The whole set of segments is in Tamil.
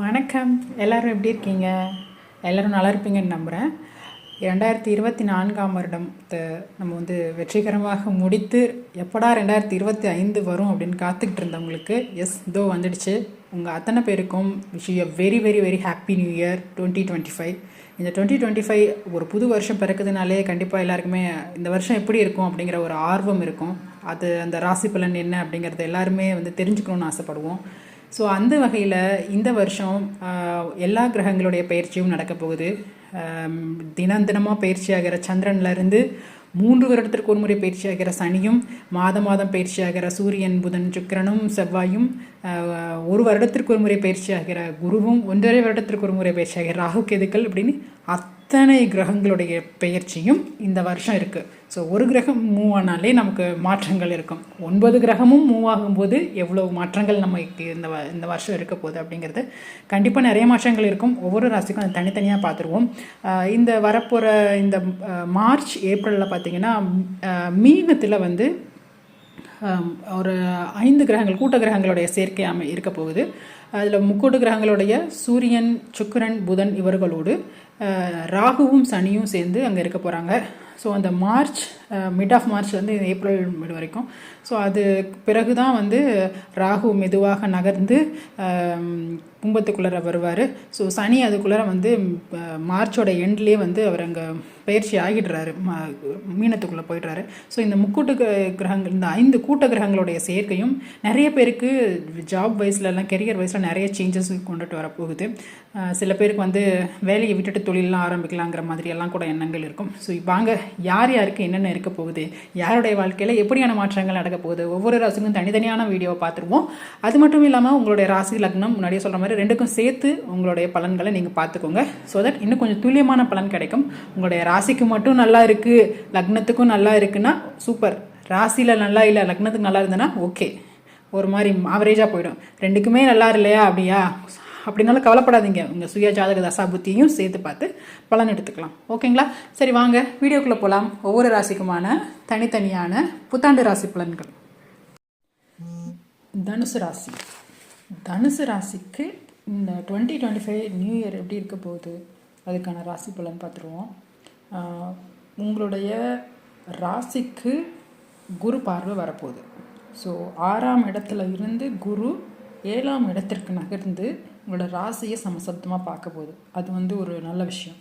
வணக்கம். எல்லாரும் எப்படி இருக்கீங்க? எல்லாரும் நல்லா இருப்பீங்கன்னு நம்புகிறேன் ரெண்டாயிரத்தி இருபத்தி நான்காம் வருடத்தை நம்ம வந்து வெற்றிகரமாக முடித்து எப்படா ரெண்டாயிரத்தி இருபத்தி ஐந்து வரும் அப்படின்னு காத்துக்கிட்டு இருந்தவங்களுக்கு எஸ் இதோ வந்துடுச்சு. உங்கள் அத்தனை பேருக்கும் wish you very very very happy new year twenty twenty five இந்த டுவெண்ட்டி டுவெண்ட்டி ஃபைவ் ஒரு புது வருஷம் பிறக்குதுனாலே கண்டிப்பாக எல்லாருக்குமே இந்த வருஷம் எப்படி இருக்கும் அப்படிங்கிற ஒரு ஆர்வம் இருக்கும். அது அந்த ராசி பலன் என்ன அப்படிங்கிறத எல்லாருமே வந்து தெரிஞ்சுக்கணும்னு ஆசைப்படுவோம். ஸோ அந்த வகையில் இந்த வருஷம் எல்லா கிரகங்களுடைய பயிற்சியும் நடக்க போகுது. தினம் தினமாக பயிற்சியாகிற ஆகிற இருந்து மூன்று வருடத்திற்கு ஒரு முறை பயிற்சியாகிற சனியும் மாதம் மாதம் பயிற்சியாகிற சூரியன் புதன் சுக்கிரனும் செவ்வாயும் ஒரு வருடத்திற்கு ஒரு முறை பயிற்சியாகிற குருவும் ஒன்றரை வருடத்திற்கு ஒரு முறை பயிற்சியாகிற ராகு கேதுக்கள் அப்படின்னு அத்தனை கிரகங்களுடைய பயிற்சியும் இந்த வருஷம் இருக்குது ஸோ ஒரு கிரகம் மூவ் ஆனாலே நமக்கு மாற்றங்கள் இருக்கும். ஒன்பது கிரகமும் மூவ் ஆகும்போது எவ்வளோ மாற்றங்கள் நமக்கு இந்த வ- இந்த வருஷம் இருக்க போகுது அப்படிங்கிறது கண்டிப்பாக நிறைய மாற்றங்கள் இருக்கும். ஒவ்வொரு ராசிக்கும் அதை தனித்தனியாக பார்த்துருவோம். இந்த வரப்போகிற இந்த மார்ச் ஏப்ரலில் பார்த்திங்கன்னா மீனத்தில் வந்து ஒரு ஐந்து கிரகங்கள் கூட்ட கிரகங்களுடைய சேர்க்கை அமை இருக்க போகுது. அதில் முக்கூட்டு கிரகங்களுடைய சூரியன் சுக்கிரன் புதன் இவர்களோடு ராகுவும் சனியும் சேர்ந்து அங்கே இருக்க போகிறாங்க ஸோ அந்த மார்ச் மிட் ஆஃப் மார்ச்லேருந்து ஏப்ரல் மிட் வரைக்கும். ஸோ அது பிறகு தான் வந்து ராகு மெதுவாக நகர்ந்து um, கும்பத்துக்குள்ளார கும்பத்துக்குள்ளே வருவார். ஸோ சனி அதுக்குள்ளே வந்து uh, மார்ச்சோட எண்ட்லேயே வந்து அவர் அங்கே பயிற்சி ஆகிடுறாரு மீனத்துக்குள்ளே போயிடுறாரு. ஸோ இந்த முக்கூட்டு கிரகங்கள் இந்த ஐந்து கூட்ட கிரகங்களுடைய சேர்க்கையும் நிறைய பேருக்கு ஜாப் வயசுலலாம் கெரியர் வைஸில் நிறைய சேஞ்சஸ் கொண்டுட்டு வரப்போகுது சில பேருக்கு வந்து வேலையை விட்டுட்டு தொழிலெலாம் ஆரம்பிக்கலாங்கிற மாதிரியெல்லாம் கூட எண்ணங்கள் இருக்கும். ஸோ வாங்க யார் யாருக்கு என்னென்ன இருக்க போகுது யாருடைய வாழ்க்கையில் எப்படியான மாற்றங்கள் நடக்க போகுது ஒவ்வொரு ராசிக்கும் தனித்தனியான வீடியோவை பார்த்துருவோம் அது மட்டும் இல்லாமல் உங்களுடைய ராசி லக்னம் முன்னாடியே சொல்கிற மாதிரி ரெண்டுக்கும் சேர்த்து உங்களுடைய பலன்களை நீங்கள் பார்த்துக்கோங்க ஸோ தட் இன்னும் கொஞ்சம் துல்லியமான பலன் கிடைக்கும். உங்களுடைய ராசிக்கு மட்டும் நல்லா இருக்குது லக்னத்துக்கும் நல்லா இருக்குன்னா சூப்பர் ராசியில் நல்லா இல்லை லக்னத்துக்கு நல்லா இருந்ததுன்னா ஓகே ஒரு மாதிரி ஆவரேஜாக போயிடும். ரெண்டுக்குமே நல்லா இல்லையா அப்படியா? அப்படின்னாலும் கவலைப்படாதீங்க. உங்கள் சுய ஜாதக தசா புத்தியும் சேர்த்து பார்த்து பலன் எடுத்துக்கலாம். ஓகேங்களா? சரி வாங்க. வீடியோக்குள்ளே போகலாம் ஒவ்வொரு ராசிக்குமான தனித்தனியான புத்தாண்டு ராசி பலன்கள். தனுசு ராசி. தனுசு ராசிக்கு இந்த twenty twenty five new year எப்படி இருக்க போகுது? அதுக்கான ராசி பலன் பார்த்துருவோம். உங்களுடைய ராசிக்கு குரு பார்வை வரப்போகுது. ஸோ ஆறாம் இடத்துல இருந்து குரு ஏழாம் இடத்திற்கு நகர்ந்து உங்களோட ராசியை சமசப்தமாக பார்க்க போகுது. அது வந்து ஒரு நல்ல விஷயம்.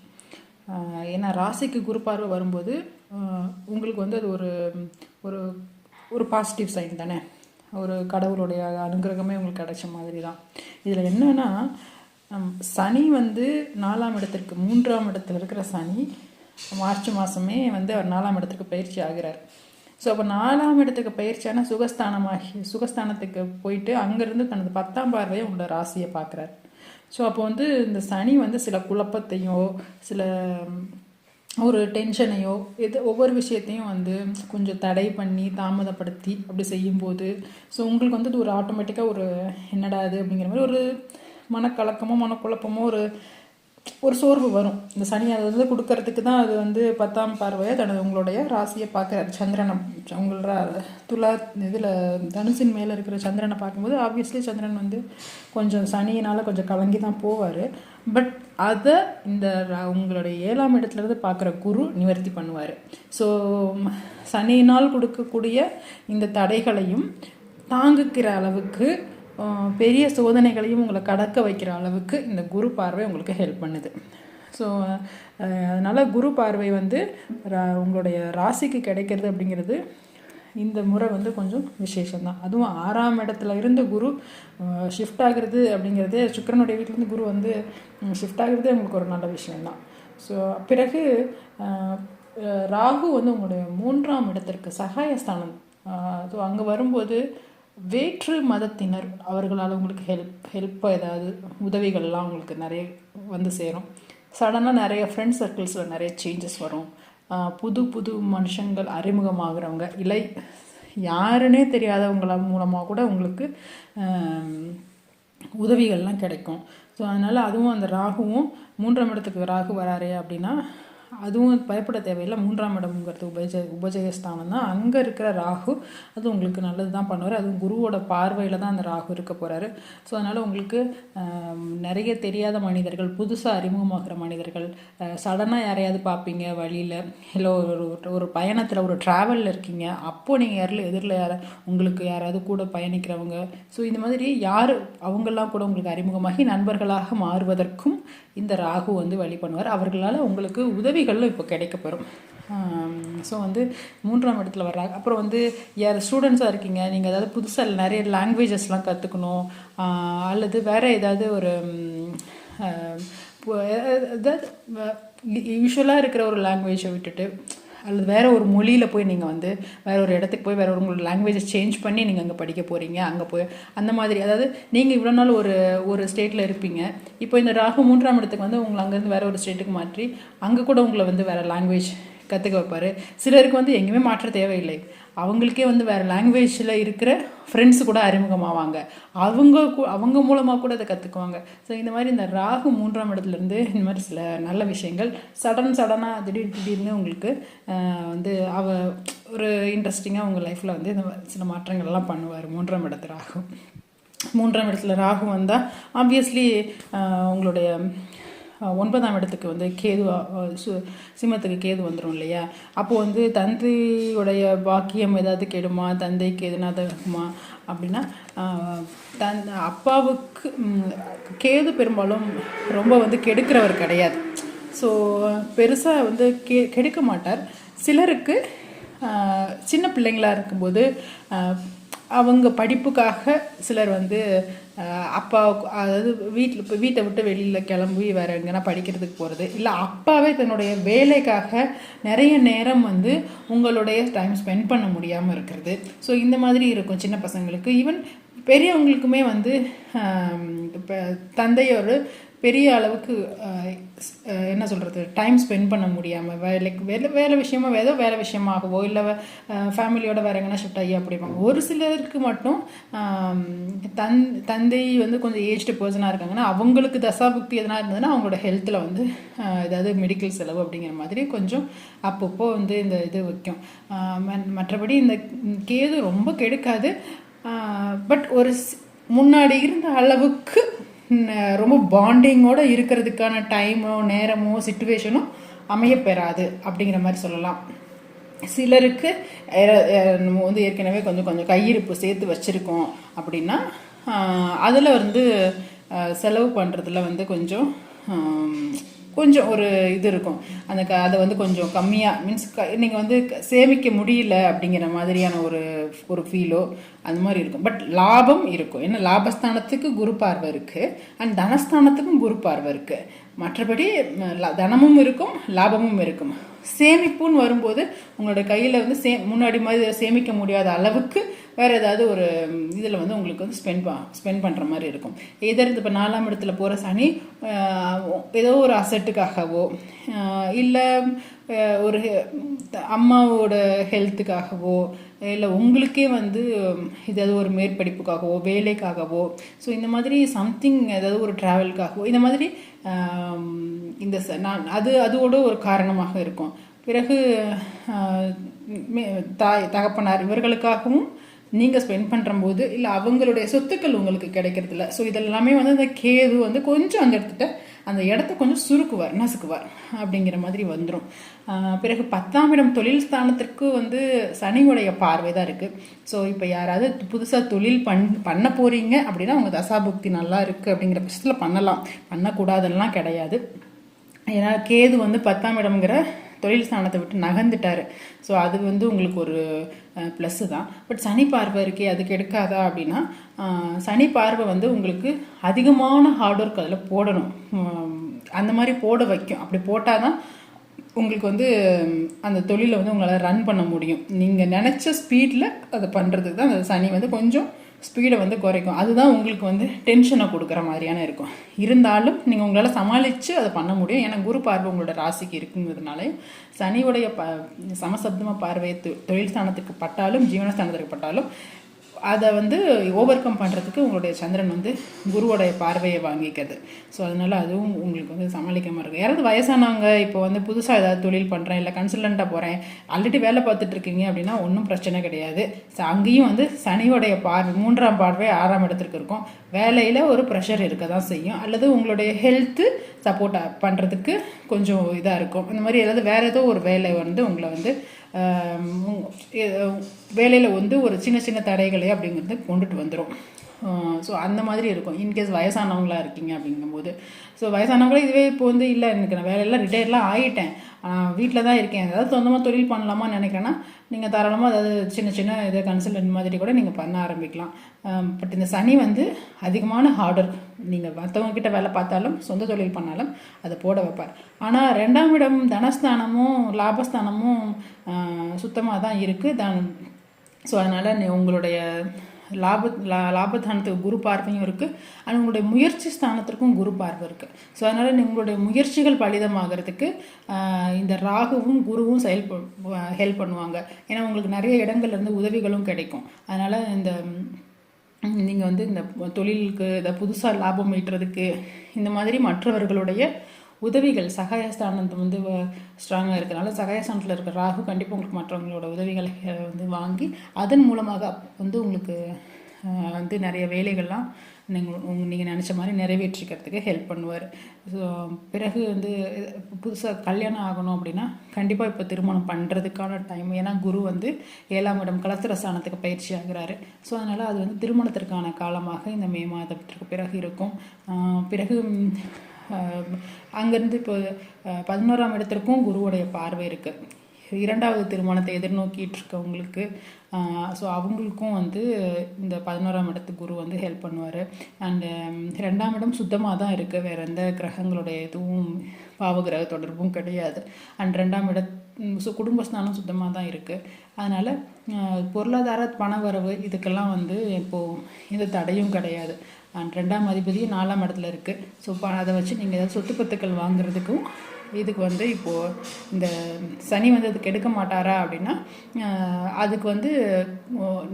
ஏன்னா ராசிக்கு குரு பார்வை வரும்போது உங்களுக்கு வந்து அது ஒரு ஒரு ஒரு பாசிட்டிவ் சைன் தானே? ஒரு கடவுளுடைய அனுகிரகமே உங்களுக்கு கிடைச்ச மாதிரி தான். இதில் என்னென்னா சனி வந்து நாலாம் இடத்திற்கு மூன்றாம் இடத்துல இருக்கிற சனி மார்ச் மாதமே வந்து அவர் நாலாம் இடத்துக்கு பயிற்சி ஆகிறார். ஸோ அப்போ நாலாம் இடத்துக்கு பயிற்சியான சுகஸ்தானமாகி சுகஸ்தானத்துக்கு போயிட்டு அங்கேருந்து தனது பத்தாம் பார்வையை உங்களோட ராசியை பார்க்குறாரு. ஸோ அப்போ வந்து இந்த சனி வந்து சில குழப்பத்தையோ சில ஒரு டென்ஷனையோ இது ஒவ்வொரு விஷயத்தையும் வந்து கொஞ்சம் தடை பண்ணி தாமதப்படுத்தி அப்படி செய்யும்போது ஸோ உங்களுக்கு வந்து இது ஒரு ஆட்டோமேட்டிக்காக ஒரு என்னடா இது அப்படிங்கிற மாதிரி ஒரு மனக்கலக்கமோ மனக்குழப்பமோ ஒரு ஒரு சோர்வு வரும். இந்த சனி அது வந்து கொடுக்கறதுக்கு தான் அது வந்து பத்தாம் பார்வையை தனது உங்களுடைய ராசியை பார்க்குறாரு. சந்திரனை உங்களோட துலா இதில் தனுசின் மேலே இருக்கிற சந்திரனை பார்க்கும்போது ஆப்வியஸ்லி சந்திரன் வந்து கொஞ்சம் சனியினால் கொஞ்சம் கலங்கி தான் போவார். பட் அதை இந்த உங்களுடைய ஏழாம் இடத்துலேருந்து பார்க்குற குரு நிவர்த்தி பண்ணுவார். ஸோ சனியினால் கொடுக்கக்கூடிய இந்த தடைகளையும் தாங்குக்கிற அளவுக்கு பெரிய சோதனைகளையும் உங்களை கடக்க வைக்கிற அளவுக்கு இந்த குரு பார்வை உங்களுக்கு ஹெல்ப் பண்ணுது. ஸோ அதனால் குரு பார்வை வந்து ரா- உங்களுடைய ராசிக்கு கிடைக்கிறது அப்படிங்கிறது இந்த முறை வந்து கொஞ்சம் விசேஷம்தான். அதுவும் ஆறாம் இடத்துல இருந்து குரு ஷிஃப்ட் ஆகிறது அப்படிங்கிறது சுக்கிரனுடைய வீட்டிலேருந்து குரு வந்து ஷிஃப்ட் ஆகுறதே உங்களுக்கு ஒரு நல்ல விஷயம்தான். ஸோ பிறகு ராகு வந்து உங்களுடைய மூன்றாம் இடத்திற்கு சகாயஸ்தானம். ஸோ அங்கே வரும்போது வேற்று மதத்தினர் அவர்களால் உங்களுக்கு ஹெல்ப் ஹெல்ப் ஏதாவது உதவிகள்லாம் உங்களுக்கு நிறைய வந்து சேரும். சடனாக நிறைய ஃப்ரெண்ட் சர்க்கிள்ஸில் நிறைய சேஞ்சஸ் வரும். புது புது மனுஷங்கள் அறிமுகமாகிறவங்க இல்லை யாருன்னே தெரியாதவங்கள மூலமாக கூட உங்களுக்கு உதவிகள்லாம் கிடைக்கும். ஸோ அதனால் அதுவும் அந்த ராகுவும் மூன்றாம் இடத்துக்கு ராகு வராரே அப்படின்னா அதுவும் பயப்பட தேவையில்லை. மூன்றாம் இடம்ங்கிறது உபஜ உபஜயஸ்தானம் தான். அங்கே இருக்கிற ராகு அது உங்களுக்கு நல்லது தான் பண்ணுவார். அதுவும் குருவோட பார்வையில் தான் அந்த ராகு இருக்க போகிறாரு ஸோ அதனால் உங்களுக்கு நிறைய தெரியாத மனிதர்கள் புதுசாக அறிமுகமாகிற மனிதர்கள் சடனாக யாரையாவது பார்ப்பீங்க வழியில். இல்லை ஒரு ஒரு பயணத்தில் ஒரு ட்ராவலில் இருக்கீங்க. அப்போது நீங்கள் யாரில் எதிரில் யார உங்களுக்கு யாராவது கூட பயணிக்கிறவங்க. ஸோ இந்த மாதிரி யார் அவங்கெல்லாம் கூட உங்களுக்கு அறிமுகமாகி நண்பர்களாக மாறுவதற்கும் இந்த ராகு வந்து வழி பண்ணுவார். அவர்களால் உங்களுக்கு உதவி உதவிகளும் இப்போ கிடைக்கப்பெறும். ஸோ வந்து மூன்றாம் இடத்துல வர்றாங்க. அப்புறம் வந்து யார் ஸ்டூடெண்ட்ஸாக இருக்கீங்க? நீங்கள் ஏதாவது புதுசாக நிறைய லாங்குவேஜஸ்லாம் கற்றுக்கணும் அல்லது வேறு ஏதாவது ஒரு ம், ஏதாவது யூஸ்வலாக இருக்கிற ஒரு லாங்குவேஜை விட்டுட்டு அல்லது வேறு ஒரு மொழியில் போய் நீங்கள் வந்து வேறு ஒரு இடத்துக்கு போய் வேறு ஒரு உங்களோட லாங்குவேஜை சேஞ்ச் பண்ணி நீங்கள் அங்கே படிக்க போகிறீங்க அங்கே போய் அந்த மாதிரி. அதாவது நீங்கள் இவ்வளோ நாள் ஒரு ஒரு ஸ்டேட்டில் இருப்பீங்க. இப்போ இந்த ராகு மூன்றாம் இடத்துக்கு வந்து உங்களை அங்கேருந்து வேறு ஒரு ஸ்டேட்டுக்கு மாற்றி அங்கே கூட உங்களை வந்து வேறு லாங்குவேஜ் கற்றுக்க வைப்பார். சிலருக்கு வந்து எங்கேயுமே மாற்ற தேவையில்லை. அவங்களுக்கே வந்து வேறு லாங்குவேஜில் இருக்கிற ஃப்ரெண்ட்ஸ் கூட அறிமுகமாவாங்க. அவங்க கூ- அவங்க மூலமாக கூட அதை கற்றுக்குவாங்க ஸோ இந்த மாதிரி இந்த ராகு மூன்றாம் இடத்துலேருந்து இந்த மாதிரி சில நல்ல விஷயங்கள் சடன் சடனாக திடீர் திடீர்னு உங்களுக்கு வந்து அவ ஒரு இன்ட்ரெஸ்டிங்காக உங்கள் லைஃப்பில் வந்து இந்த சில மாற்றங்கள்லாம் பண்ணுவார் மூன்றாம் இடத்து ராகு. மூன்றாம் இடத்துல ராகு வந்தால் ஆப்வியஸ்லி உங்களுடைய ஒன்பதாம் இடத்துக்கு வந்து கேது சு- சிம்மத்துக்கு கேது வந்துடும் இல்லையா? அப்போது வந்து தந்தையுடைய பாக்கியம் ஏதாவது கெடுமா? தந்தைக்கு எதுனா இருக்குமா? அப்படின்னா தன் அப்பாவுக்கு கேது பெரும்பாலும் ரொம்ப வந்து கெடுக்கிறவர் கிடையாது. ஸோ பெருசாக வந்து கெ கெடுக்க மாட்டார். சிலருக்கு சின்ன பிள்ளைங்களாக இருக்கும்போது அவங்க படிப்புக்காக சிலர் வந்து அப்பா அதாவது வீட்டில் இப்போ வீட்டை விட்டு வெளியில் கிளம்பி வேற எங்கன்னா படிக்கிறதுக்கு போகிறது இல்லை அப்பாவே தன்னுடைய வேலைக்காக நிறைய நேரம் வந்து உங்களுடைய டைம் ஸ்பெண்ட் பண்ண முடியாமல் இருக்கிறது. ஸோ இந்த மாதிரி இருக்கும் சின்ன பசங்களுக்கு. ஈவன் பெரியவங்களுக்குமே வந்து இப்போ தந்தையோட பெரிய அளவுக்கு என்ன சொல்கிறது டைம் ஸ்பெண்ட் பண்ண முடியாமல் வேலைக்கு வேலை வேலை விஷயமா ஏதோ வேலை விஷயமாகவோ இல்லை ஃபேமிலியோட வேற எங்கன்னா ஷிஃப்ட் ஆகி அப்படிப்பாங்க ஒரு சிலருக்கு மட்டும் தன் தந்தை வந்து கொஞ்சம் ஏஜ்டு பர்சனாக இருக்காங்கன்னா அவங்களுக்கு தசாபுக்தி எதனா இருந்ததுன்னா அவங்களோட ஹெல்த்தில் வந்து ஏதாவது மெடிக்கல் செலவு அப்படிங்கிற மாதிரி கொஞ்சம் அப்பப்போ வந்து இந்த இது வைக்கும். மற்றபடி இந்த கேது ரொம்ப கெடுக்காது. பட் ஒரு முன்னாடி இருந்த அளவுக்கு ரொம்ப பாண்டிங்கோட இருக்கிறதுக்கான டைமோ நேரமோ சுச்சுவேஷனும் அமையப்பெறாது அப்படிங்கிற மாதிரி சொல்லலாம். சிலருக்கு நம்ம வந்து ஏற்கனவே கொஞ்சம் கொஞ்சம் கையிருப்பு சேர்த்து வச்சுருக்கோம் அப்படின்னா அதில் வந்து செலவு பண்ணுறதுல வந்து கொஞ்சம் கொஞ்சம் ஒரு இது இருக்கும். அந்த க அதை வந்து கொஞ்சம் கம்மியாக மீன்ஸ் க நீங்கள் வந்து சேமிக்க முடியல அப்படிங்கிற மாதிரியான ஒரு ஒரு ஃபீலோ அந்த மாதிரி இருக்கும். பட் லாபம் இருக்கும். ஏன்னா லாபஸ்தானத்துக்கு குரு பார்வை இருக்குது அண்ட் தனஸ்தானத்துக்கும் குரு பார்வை இருக்குது மற்றபடி தனமும் இருக்கும் லாபமும் இருக்கும். சேமிப்புன்னு வரும்போது உங்களோட கையில் வந்து சே முன்னாடி மாதிரி சேமிக்க முடியாத அளவுக்கு வேறு ஏதாவது ஒரு இதில் வந்து உங்களுக்கு வந்து ஸ்பெண்ட் பா ஸ்பெண்ட் பண்ணுற மாதிரி இருக்கும். எதர் இப்போ நாலாம் இடத்துல போகிற சனி ஏதோ ஒரு அசட்டுக்காகவோ இல்லை ஒரு அம்மாவோட ஹெல்த்துக்காகவோ இல்லை உங்களுக்கே வந்து ஏதாவது ஒரு மேற்படிப்புக்காகவோ வேலைக்காகவோ ஸோ இந்த மாதிரி சம்திங் ஏதாவது ஒரு ட்ராவலுக்காகவோ இந்த மாதிரி இந்த நான் அது அதோட ஒரு காரணமாக இருக்கும். பிறகு மே- தாய் தகப்பனார் இவர்களுக்காகவும் நீங்கள் ஸ்பெண்ட் பண்ணுறம்போது இல்லை அவங்களுடைய சொத்துக்கள் உங்களுக்கு கிடைக்கிறதில்ல. ஸோ இதெல்லாமே வந்து அந்த கேது வந்து கொஞ்சம் அந்த இடத்துல அந்த இடத்த கொஞ்சம் சுருக்குவார் நசுக்குவார் அப்படிங்கிற மாதிரி வந்துடும் பிறகு பத்தாம் இடம் தொழில் ஸ்தானத்திற்கு வந்து சனியுடைய பார்வை தான் இருக்குது ஸோ இப்போ யாராவது புதுசாக தொழில் பண் பண்ண போகிறீங்க அப்படின்னா உங்கள் தசாபுக்தி நல்லா இருக்குது அப்படிங்கிற பட்சத்தில் பண்ணலாம். பண்ணக்கூடாதுன்னெலாம் கிடையாது. ஏன்னா கேது வந்து பத்தாம் இடம்ங்கிற தொழில் ஸ்தானத்தை விட்டு நகர்ந்துட்டாரு. ஸோ அது வந்து உங்களுக்கு ஒரு ப்ளஸ்ஸு தான். பட் சனி பார்வை இருக்கே அதுக்கு எடுக்காதா அப்படின்னா சனி பார்வை வந்து உங்களுக்கு அதிகமான ஹார்ட் ஒர்க் அதில் போடணும். அந்த மாதிரி போட வைக்கும். அப்படி போட்டால் தான் உங்களுக்கு வந்து அந்த தொழிலை வந்து உங்களால் ரன் பண்ண முடியும். நீங்கள் நினச்ச ஸ்பீடில் அதை பண்ணுறதுக்கு தான் அந்த சனி வந்து கொஞ்சம் ஸ்பீடை வந்து குறைக்கும். அதுதான் உங்களுக்கு வந்து டென்ஷனை கொடுக்குற மாதிரியான இருக்கும். இருந்தாலும் நீங்கள் உங்களால் சமாளித்து அதை பண்ண முடியும். ஏன்னா குரு பார்வை உங்களோட ராசிக்கு இருக்குங்கிறதுனால சனியுடைய ப சமசப்தம பார்வை தொ- தொழில் ஸ்தானத்துக்கு பட்டாலும் ஜீவனஸ்தானத்துக்கு பட்டாலும் அதை வந்து ஓவர் கம் பண்ணுறதுக்கு உங்களுடைய சந்திரன் வந்து குருவோடைய பார்வையை வாங்கிக்கிறது ஸோ அதனால் அதுவும் உங்களுக்கு வந்து சமாளிக்காமல் இருக்கும் யாராவது வயசானவங்க இப்போ வந்து புதுசாக ஏதாவது தொழில் பண்ணுறேன் இல்லை கன்சல்டண்ட்டாக போகிறேன் ஆல்ரெடி வேலை பார்த்துட்டு இருக்கீங்க அப்படின்னா ஒன்றும் பிரச்சனை கிடையாது. ஸோ அங்கேயும் வந்து சனியோடைய பார்வை மூன்றாம் பார்வை ஆறாம் இடத்துக்கு இருக்கும். வேலையில் ஒரு ப்ரெஷர் இருக்க தான் செய்யும். அல்லது உங்களுடைய ஹெல்த்து சப்போர்ட் பண்ணுறதுக்கு கொஞ்சம் இதாக இருக்கும். இந்த மாதிரி ஏதாவது வேறு ஏதோ ஒரு வேலை வந்து உங்களை வந்து வேலையில் வந்து ஒரு சின்ன சின்ன தடைகளை அப்படிங்கிறது கொண்டுட்டு வந்துடும் ஸோ அந்த மாதிரி இருக்கும். இன்கேஸ் வயசானவங்களாக இருக்கீங்க அப்படிங்கும்போது. ஸோ வயசானவங்களே இதுவே இப்போ வந்து இல்லை எனக்கு நான் வேலையெல்லாம் ரிட்டையர்லாம் ஆகிட்டேன் வீட்டில் தான் இருக்கேன். ஏதாவது சொந்தமாக தொழில் பண்ணலாமான்னு நினைக்கிறேன்னா நீங்கள் தாராளமாக அதாவது சின்ன சின்ன இதை கன்சல்டன்ட் மாதிரி கூட நீங்கள் பண்ண ஆரம்பிக்கலாம். பட் இந்த சனி வந்து அதிகமான ஹார்டர் நீங்கள் மற்றவங்கக்கிட்ட வேலை பார்த்தாலும் சொந்த தொழில் பண்ணாலும் அதை போட வைப்பார். ஆனால் ரெண்டாம் இடம் தனஸ்தானமும் லாபஸ்தானமும் சுத்தமாக தான் இருக்குது தான் ஸோ அதனால் உங்களுடைய லாப லா லாபத்தானத்துக்கு குரு பார்வையும் இருக்குது ஆனால் உங்களுடைய முயற்சி ஸ்தானத்திற்கும் குரு பார்வை இருக்குது ஸோ அதனால் உங்களுடைய முயற்சிகள் பலிதமாகிறதுக்கு இந்த ராகுவும் குருவும் செயல் ஹெல்ப் பண்ணுவாங்க. ஏன்னா உங்களுக்கு நிறைய இடங்கள்லேருந்து உதவிகளும் கிடைக்கும். அதனால் இந்த நீங்கள் வந்து இந்த தொழிலுக்கு இதை புதுசாக லாபம் ஈட்டுறதுக்கு இந்த மாதிரி மற்றவர்களுடைய உதவிகள் சகாயஸ்தானத்து வந்து ஸ்ட்ராங்காக இருக்கிறனால சகாயஸ்தானத்தில் இருக்கிற ராகு கண்டிப்பாக உங்களுக்கு மற்றவங்களோட உதவிகளை வந்து வாங்கி அதன் மூலமாக வந்து உங்களுக்கு வந்து நிறைய வேலைகள்லாம் நீங்கள் உங்கள் நீங்கள் நினச்ச மாதிரி நிறைவேற்றிக்கிறதுக்கு ஹெல்ப் பண்ணுவார். ஸோ பிறகு வந்து புதுசாக கல்யாணம் ஆகணும் அப்படின்னா கண்டிப்பாக இப்போ திருமணம் பண்ணுறதுக்கான டைம் ஏன்னா குரு வந்து ஏழாம் இடம் கலத்திர ஸ்தானத்துக்கு பயிற்சி ஆகிறாரு. ஸோ அதனால் அது வந்து திருமணத்திற்கான காலமாக இந்த மே மாதத்திற்கு பிறகு இருக்கும். பிறகு அங்கேருந்து இப்போ பதினோராம் இடத்திற்கும் குருவுடைய பார்வை இருக்குது இரண்டாவது திருமணத்தை எதிர்நோக்கிட்டு இருக்கவங்களுக்கு ஸோ அவங்களுக்கும் வந்து இந்த பதினோராம் இடத்து குரு வந்து ஹெல்ப் பண்ணுவார். அண்டு ரெண்டாம் இடம் சுத்தமாக தான் இருக்குது வேறு எந்த கிரகங்களுடைய இதுவும் பாவகிரக தொடர்பும் கிடையாது. அண்ட் ரெண்டாம் இட ஸோ குடும்பஸ்தானம் சுத்தமாக தான் இருக்குது அதனால் பொருளாதார பண வரவு இதுக்கெல்லாம் வந்து இப்போது எந்த தடையும் கிடையாது. ரெண்டாம் அதிபதி நாலாம் இடத்துல இருக்குது ஸோ அதை வச்சு நீங்கள் ஏதாவது சொத்து பத்துக்கள் வாங்குறதுக்கும் இதுக்கு வந்து இப்போது இந்த சனி வந்து அதுக்கு எடுக்க மாட்டாரா அப்படின்னா அதுக்கு வந்து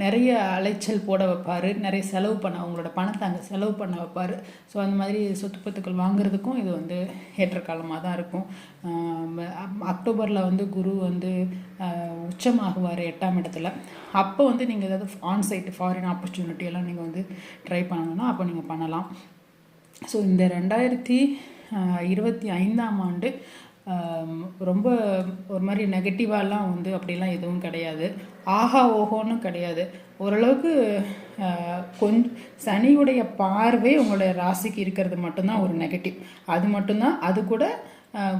நிறைய அலைச்சல் போட வைப்பார். நிறைய செலவு பண்ண அவங்களோட பணத்தை அங்கே செலவு பண்ண வைப்பார். ஸோ அந்த மாதிரி சொத்து பத்துக்கள் வாங்குறதுக்கும் இது வந்து ஏற்ற காலமாக தான் இருக்கும். அக்டோபரில் வந்து குரு வந்து உச்சமாகுவார் எட்டாம் இடத்துல. அப்போ வந்து நீங்கள் ஏதாவது ஆன்சைட் ஃபாரின் ஆப்பர்ச்சுனிட்டி எல்லாம் நீங்கள் வந்து ட்ரை பண்ணணும்னா அப்போ நீங்கள் பண்ணலாம். ஸோ இந்த ரெண்டாயிரத்தி இருபத்தி ஐந்தாம் ஆண்டு ரொம்ப ஒரு மாதிரி நெகட்டிவாலாம் வந்து அப்படிலாம் எதுவும் கிடையாது. ஆஹா ஓஹோன்னு கிடையாது. ஓரளவுக்கு கொஞ்சம் சனியுடைய பார்வை உங்களுடைய ராசிக்கு இருக்கிறது மட்டும்தான் ஒரு நெகட்டிவ் அது மட்டும்தான் அது கூட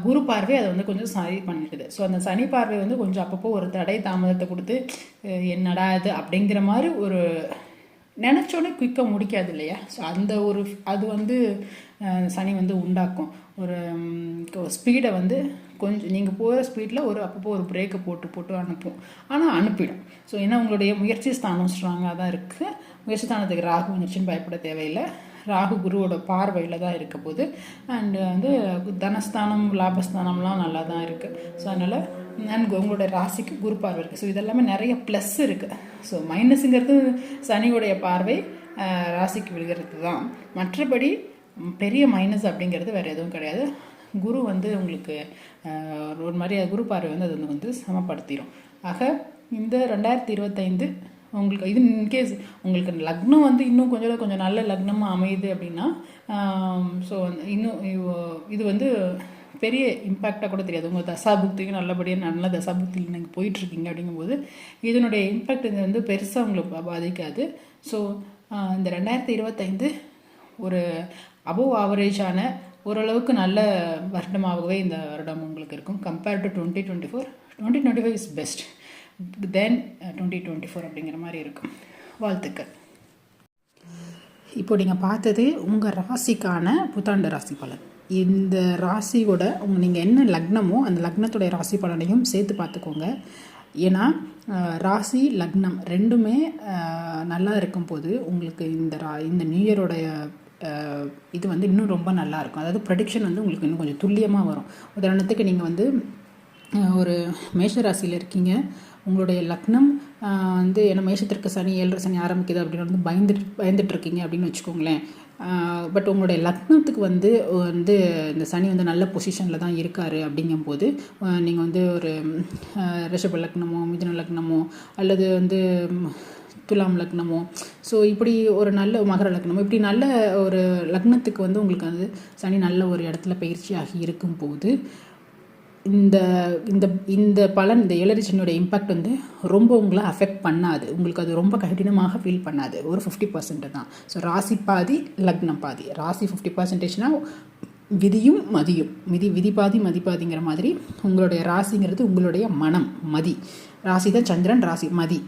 குரு பார்வை அதை வந்து கொஞ்சம் சரி பண்ணிடுது ஸோ அந்த சனி பார்வை வந்து கொஞ்சம் அப்பப்போ ஒரு தடை தாமதத்தை கொடுத்து என்னடா இது அப்படிங்கிற மாதிரி ஒரு நினச்சோடனே குயிக்காக முடிக்காது இல்லையா? ஸோ அந்த ஒரு அது வந்து சனி வந்து உண்டாக்கும். ஒரு ஸ்பீடை வந்து கொஞ்சம் நீங்கள் போகிற ஸ்பீடில் ஒரு அப்பப்போ ஒரு பிரேக்கை போட்டு போட்டு அனுப்பும். ஆனால் அனுப்பிடும். ஸோ ஏன்னா உங்களுடைய முயற்சி ஸ்தானம் ஸ்ட்ராங்காக தான் இருக்குது முயற்சி ஸ்தானத்துக்கு ராகு வந்துருச்சுன்னு பயப்பட தேவையில்லை. ராகு குருவோட பார்வையில் தான் இருக்க போது அண்டு வந்து தனஸ்தானம் லாபஸ்தானம்லாம் நல்லா தான் இருக்குது ஸோ அதனால் அண்ட் உங்களோட ராசிக்கு குரு பார்வை இருக்குது ஸோ இதெல்லாமே நிறைய ப்ளஸ் இருக்குது ஸோ மைனஸுங்கிறது சனியுடைய பார்வை ராசிக்கு விழுகிறது தான். மற்றபடி பெரிய மைனஸ் அப்படிங்கிறது வேறு எதுவும் கிடையாது. குரு வந்து உங்களுக்கு ஒரு மாதிரி குரு பார்வை வந்து அது வந்து சமப்படுத்திடும் ஆக இந்த ரெண்டாயிரத்தி இருபத்தைந்து உங்களுக்கு இது இன்கேஸ் உங்களுக்கு லக்னம் வந்து இன்னும் கொஞ்சம் கொஞ்சம் நல்ல லக்னமாக அமையுது அப்படின்னா ஸோ இன்னும் இது வந்து பெரிய இம்பேக்டாக கூட தெரியாது. உங்கள் தசாபுக்தியும் நல்லபடியாக நல்ல தசாபுக்தியில் நீங்கள் போயிட்டுருக்கீங்க அப்படிங்கும்போது இதனுடைய இம்பேக்ட் இது வந்து பெருசாக உங்களுக்கு பாதிக்காது. ஸோ இந்த ரெண்டாயிரத்தி இருபத்தைந்து ஒரு அபோவ் ஆவரேஜான ஓரளவுக்கு நல்ல வருடமாகவே இந்த வருடம் உங்களுக்கு இருக்கும். Compared to twenty twenty four twenty twenty five is best then twenty twenty four அப்படிங்கிற மாதிரி இருக்கும். வாழ்த்துக்கள். இப்போ நீங்கள் பார்த்தது உங்கள் ராசிக்கான புத்தாண்டு ராசி பலன். இந்த ராசியோட உங்கள் நீங்கள் என்ன லக்னமோ அந்த லக்னத்துடைய ராசி பலனையும் சேர்த்து பார்த்துக்கோங்க. ஏன்னா ராசி லக்னம் ரெண்டுமே நல்லா இருக்கும்போது உங்களுக்கு இந்த ரா இந்த நியூ இயரோடைய இது வந்து இன்னும் ரொம்ப நல்லாயிருக்கும் அதாவது ப்ரடிக்ஷன் வந்து உங்களுக்கு இன்னும் கொஞ்சம் துல்லியமாக வரும். உதாரணத்துக்கு நீங்கள் வந்து ஒரு மேஷ ராசியில் இருக்கீங்க. உங்களுடைய லக்னம் வந்து என்ன மேஷத்திற்கு சனி ஏழரை சனி ஆரம்பிக்குது அப்படின்னு வந்து பயந்துட்டு பயந்துட்டு இருக்கீங்க அப்படின்னு வச்சுக்கோங்களேன். பட் உங்களுடைய லக்னத்துக்கு வந்து வந்து இந்த சனி வந்து நல்ல பொசிஷனில் தான் இருக்கார் அப்படிங்கும்போது நீங்கள் வந்து ஒரு ரிஷப லக்னமோ மிதுன லக்னமோ அல்லது வந்து துலாம் லக்னமோ ஸோ இப்படி ஒரு நல்ல மகர லக்னமோ இப்படி நல்ல ஒரு லக்னத்துக்கு வந்து உங்களுக்கு வந்து சனி நல்ல ஒரு இடத்துல பயிற்சியாகி இருக்கும்போது இந்த இந்த இந்த பலன் இந்த ஏழரிச்சனியோட இம்பாக்ட் வந்து ரொம்ப உங்களை அஃபெக்ட் பண்ணாது. உங்களுக்கு அது ரொம்ப கடினமாக ஃபீல் பண்ணாது. ஒரு ஃபிஃப்டி பர்சன்ட் தான். ஸோ ராசி பாதி லக்னம் பாதி. ராசி ஃபிஃப்டி பர்சன்டேஜ்னா விதியும் மதியும். விதி விதி பாதி மதி பாதிங்கிற மாதிரி உங்களுடைய ராசிங்கிறது உங்களுடைய மனம் மதி. ராசி தான் சந்திரன் ராசி மதி.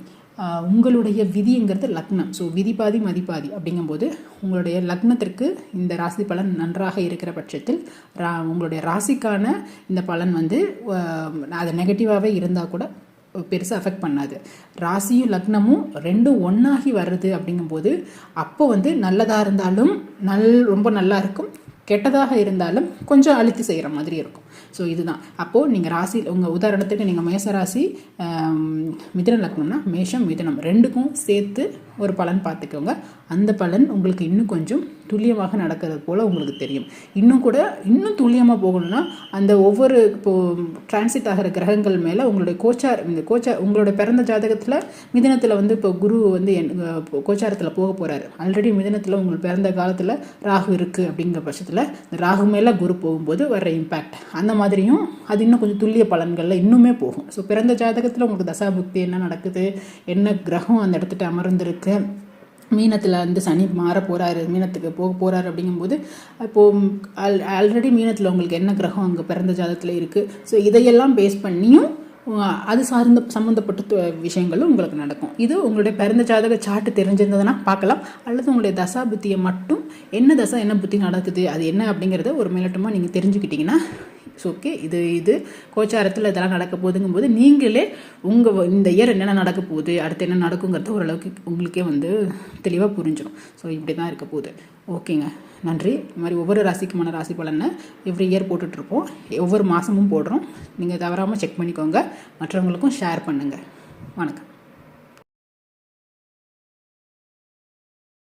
உங்களுடைய விதிங்கிறது லக்னம். ஸோ விதி பாதி மதிப்பாதி அப்படிங்கும்போது உங்களுடைய லக்னத்திற்கு இந்த ராசி பலன் நன்றாக இருக்கிற பட்சத்தில் ரா உங்களுடைய ராசிக்கான இந்த பலன் வந்து அது நெகட்டிவாகவே இருந்தால் கூட பெருசாக அஃபெக்ட் பண்ணாது. ராசியும் லக்னமும் ரெண்டும் ஒன்றாகி வருது அப்படிங்கும்போது அப்போ வந்து நல்லதாக இருந்தாலும் நல் ரொம்ப நல்லா இருக்கும். கெட்டதாக இருந்தாலும் கொஞ்சம் அழுத்தி செய்கிற மாதிரி இருக்கும். ஸோ இதுதான். அப்போது நீங்கள் ராசி உங்கள் உதாரணத்துக்கு நீங்கள் மேச ராசி மிதன லக்னம்னா மேஷம் மிதனம். ரெண்டுக்கும் சேர்த்து ஒரு பலன் பார்த்துக்கோங்க. அந்த பலன் உங்களுக்கு இன்னும் கொஞ்சம் துல்லியமாக நடக்கிறது போல் உங்களுக்கு தெரியும். இன்னும் கூட இன்னும் துல்லியமாக போகணும்னா அந்த ஒவ்வொரு இப்போது டிரான்சிட் ஆகிற கிரகங்கள் மேலே உங்களுடைய கோச்சார் இந்த கோச்சார் உங்களோட பிறந்த ஜாதகத்தில் மிதனத்தில் வந்து இப்போ குரு வந்து என் கோச்சாரத்தில் போக போகிறாரு ஆல்ரெடி மிதனத்தில் உங்களுக்கு பிறந்த காலத்தில் ராகு இருக்குது அப்படிங்கிற பட்சத்தில் இந்த ராகு மேலே குரு போகும்போது வர்ற இம்பேக்ட் அந்த மாதிரியும் அது இன்னும் கொஞ்சம் துல்லிய பலன்களில் இன்னுமே போகும். ஸோ பிறந்த ஜாதகத்தில் உங்களுக்கு தசாபுக்தி என்ன நடக்குது? என்ன கிரகம் அந்த இடத்துட்டு அமர்ந்திருக்கு? மீனத்தில் வந்து சனி மாற போகிறாரு மீனத்துக்கு போக போகிறாரு அப்படிங்கும்போது இப்போது ஆல் ஆல்ரெடி மீனத்தில் உங்களுக்கு என்ன கிரகம் அங்கே பிறந்த ஜாதகத்தில் இருக்குது ஸோ இதையெல்லாம் பேஸ் பண்ணியும் அது சார்ந்த சம்மந்தப்பட்ட விஷயங்களும் உங்களுக்கு நடக்கும். இது உங்களுடைய பிறந்த ஜாதக சாட்டு தெரிஞ்சிருந்ததுன்னா பார்க்கலாம். அல்லது உங்களுடைய தசா புத்தியை மட்டும் என்ன தசா என்ன புத்தி நடக்குது அது என்ன அப்படிங்கிறத ஒரு மேலட்டமாக நீங்கள் தெரிஞ்சுக்கிட்டிங்கன்னா ஸோ ஓகே இது இது கோச்சாரத்தில் இதெல்லாம் நடக்க போகுதுங்கும்போது நீங்களே உங்கள் இந்த இயர் என்னென்ன நடக்க போகுது அடுத்து என்ன நடக்குங்கிறது ஓரளவுக்கு உங்களுக்கே வந்து தெளிவாக புரிஞ்சிடும் ஸோ இப்படி தான் இருக்க போகுது ஓகேங்க நன்றி. இது மாதிரி ஒவ்வொரு ராசிக்குமான ராசி பலனை எவ்ரி இயர் போட்டுட்ருப்போம். ஒவ்வொரு மாதமும் போடுறோம். நீங்கள் தவறாமல் செக் பண்ணிக்கோங்க. மற்றவங்களுக்கும் ஷேர் பண்ணுங்கள் வணக்கம்.